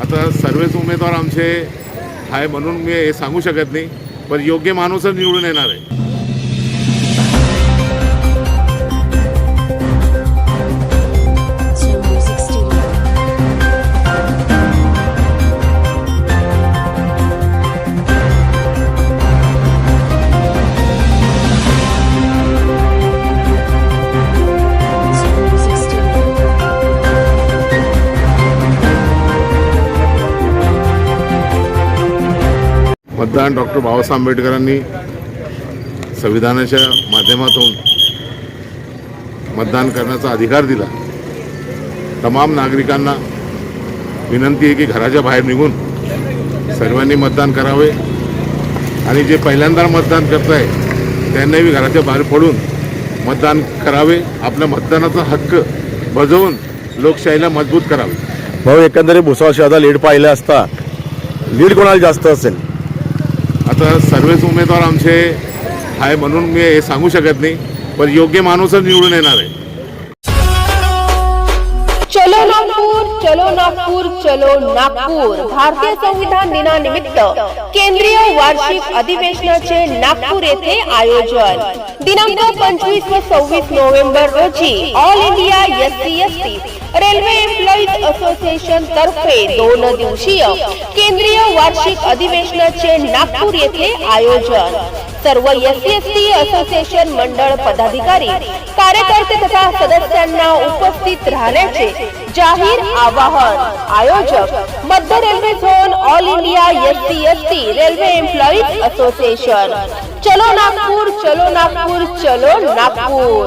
आता सर्वच उमेदवार आमचे आहे म्हणून मी हे सांगू शकत नाही पण योग्य माणूसच निवडून येणार आहे. मतदान डॉक्टर बाबासाहेब आंबेडकरांनी संविधानाच्या माध्यमातून मतदान करण्याचा अधिकार दिला. तमाम नागरिकांना विनंती आहे की घराच्या बाहेर निघून सर्वांनी मतदान करावे आणि जे पहिल्यांदा मतदान करत आहे त्यांनाही घराच्या बाहेर पडून मतदान करावे. आपल्या मतदानाचा हक्क बजवून लोकशाहीला मजबूत करावे. भाऊ एकंदरीत भुसावळ शहरात लीड पाहिलं असता लीड कोणाला जास्त असेल? आता सर्वच उमेदवार आमचे आहे म्हणून मी हे सांगू शकत नाही पण योग्य माणूसच निवडून येणार आहे. चलो नागपूर चलो नागपूर चलो नागपूर. भारतीय संविधान दिनानिमित्त केंद्रीय वार्षिक अधिवेशनाचे नागपूर येथे आयोजन. दिनांक पंचवीस व सव्वीस नोव्हेंबर रोजी all India S C S T railway employees association तर्फे दोन दिवसीय केंद्रीय वार्षिक अधिवेशनाचे नागपूर येथे आयोजन. सर्व एस सी टी असोसिएशन मंडळ पदाधिकारी कार्यकर्ते तथा सदस्यांना उपस्थित राहण्याचे जाहीर आवाहन. आयोजक मध्य railway zone all India S C S T railway employees association. चलो नागपूर चलो नागपूर चलो नागपूर.